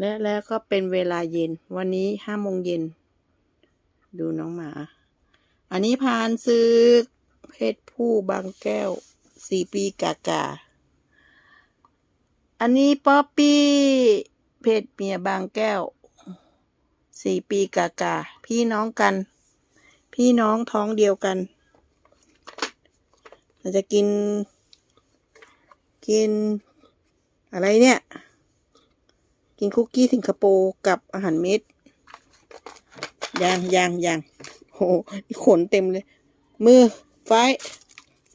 และแล้วก็เป็นเวลาเย็น วันนี้ห้าโมงเย็น ดูน้องหมา อันนี้พานซึกเพศผู้บางแก้วสี่ปีกากาอันนี้ป๊อปปี้เพศเมียบางแก้วสี่ปีกากาพี่น้องกัน พี่น้องท้องเดียวกันเราจะกิน กินอะไรเนี่ย กินคุกกี้สิงคโปร์กับอาหารเม็ดยางยางยางโหขนเต็มเลย มือ ไฟ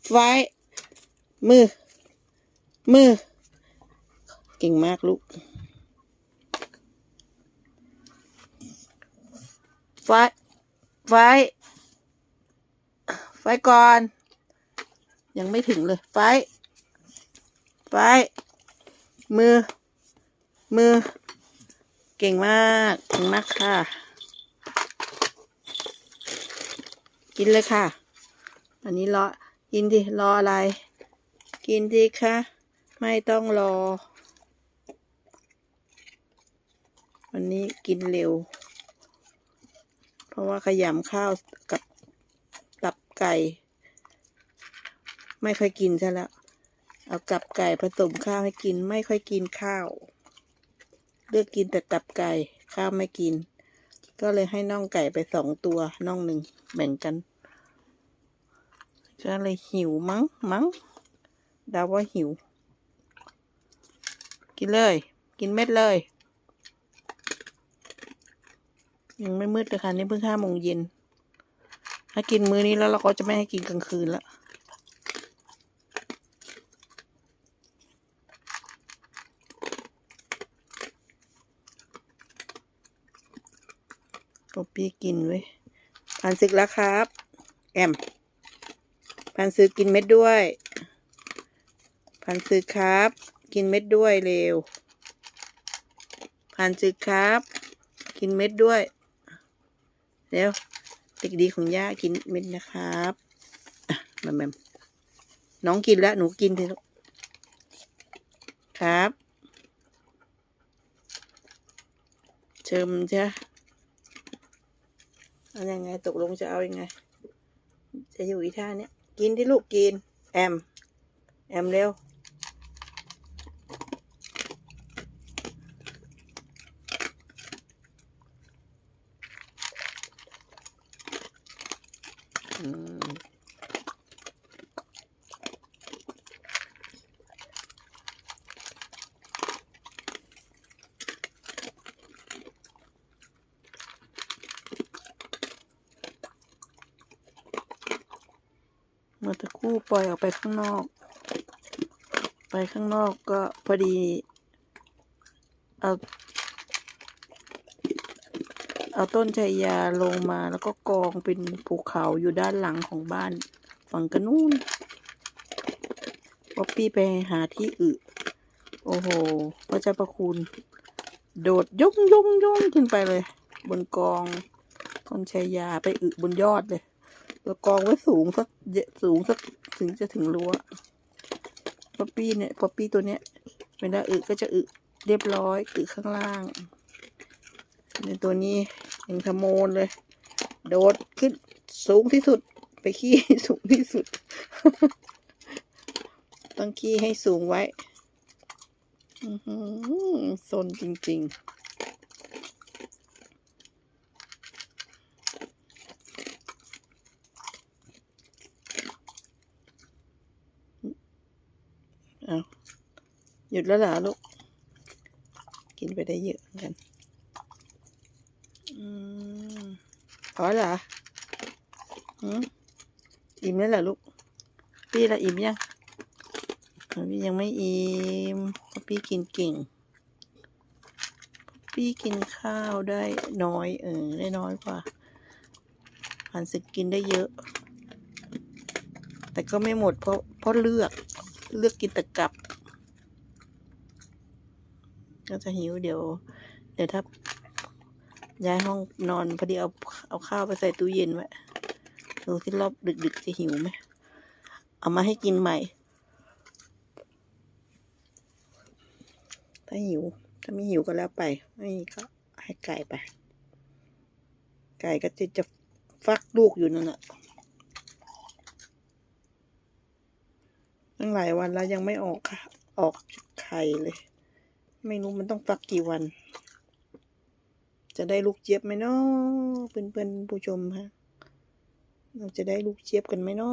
ไฟ มือ มือ เก่งมากลูก ไฟ ไฟ ไฟก่อน ยังไม่ถึงเลย ไฟ ไฟ มือ มือ เก่งมากเก่งมากค่ะ กินเลยค่ะ อันนี้รอ กินดิ รออะไร กินดิค่ะ ไม่ต้องรอ วันนี้กินเร็ว เพราะว่าขยำข้าวกับกับไก่ ไม่ค่อยกินใช่แล้วเอากับไก่ผสมข้าวให้กินไม่ค่อยกินข้าว ลือกกินแต่ตับไก่ข้าวไม่กิน ก็เลยให้น่องไก่ไปสองตัวน่องหนึ่งแบ่งกัน ก็เลยหิวมั้งมั้งดาว่าหิว กินเลย กินเม็ดเลยยังไม่มืดเลยค่ะนี่เพิ่งห้าโมงเย็นถ้ากินมื้อนี้แล้วเราก็จะไม่ให้กินกลางคืนแล้ว ป๊อปปี้กินเว้ยพันซึกแล้วครับ แอม พันซึกกินเม็ดด้วย พันซึกครับ กินเม็ดด้วยเร็ว พันซึกครับ กินเม็ดด้วย เร็วเด็กดีของย่ากินเม็ดนะครับแมมแมมน้องกินแล้วหนูกินเถอะลูกครับ เชิมใช่ เอายังไงตกลงจะเอายังไง จะอยู่อีท่าเนี้ยกินที่ลูกกิน แอม แอมเร็ว อืม เมื่อตะคู่ปล่อยออกไปข้างนอก ไปข้างนอกก็พอดีเอาเอาต้นชายาลงมาแล้วก็กองเป็นภูเขาอยู่ด้านหลังของบ้าน ฝั่งกระนู้นป๊อปปี้ไปหาที่อึโอ้โหพระเจ้าประคุณ โดดยงยงยงขึ้นไปเลย บนกองต้นชายาไปอึบนยอดเลย แล้วกองไว้สูงสักเยสูงสักถึงจะถึงรั้วป๊อปปี้เนี่ยป๊อปปี้ตัวเนี้ยเวลาอึก็จะอึเรียบร้อยอึข้างล่างในตัวนี้ยังขโมนเลย โดดขึ้นสูงที่สุดไปขี้สูงที่สุด ต้องขี้ให้สูงไว้อือหือซนจริง ๆ เอาห ยุดแล้วเหรอลูก กินไปได้เยอะเหมือนกัน อืมพอเหรอหืมอิ่มแล้วเหรอลูก พี่ละอิ่มยังพี่ยังไม่อิ่มพี่กินเก่ง พี่กินข้าวได้น้อย เออ ได้น้อยกว่าผ่านศึกกินได้เยอะ แต่ก็ไม่หมดเพราะเพราะเลือก เลือกกินต่กลับ ก็จะหิวเดี๋ยว เดี๋ยวถ้าย้ายห้องนอนพอดีเอาเอาข้าวไปใส่ตู้เย็นไว้ดูที่รอบดึกๆจะหิวไหมเอามาให้กินใหม่ ถ้าหิว ถ้าไม่หิวก็แล้วไป ไม่มีก็ให้ไก่ไป ไก่ก็จะจะฟักลูกอยู่นั่นแหละตั้งหลายวันแล้วยังไม่ออกค่ะ ออกไข่เลย ไม่รู้มันต้องฟักกี่วัน จะได้ลูกเจี๊ยบไหมเนาะเพื่อนๆผู้ชมฮะเราจะได้ลูกเจี๊ยบกันไหมเนา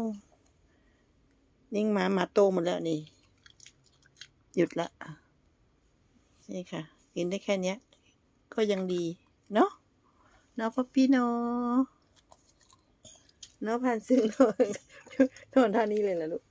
ะนิ่งหมาหมาโตหมดแล้วนี่ หยุดละนี่ค่ะ กินได้แค่เนี้ยก็ยังดีเนาะเนาะพ่อพี่เนาะเนาะผ่านซึ่งเนโทนท่านี้เลยนะลูก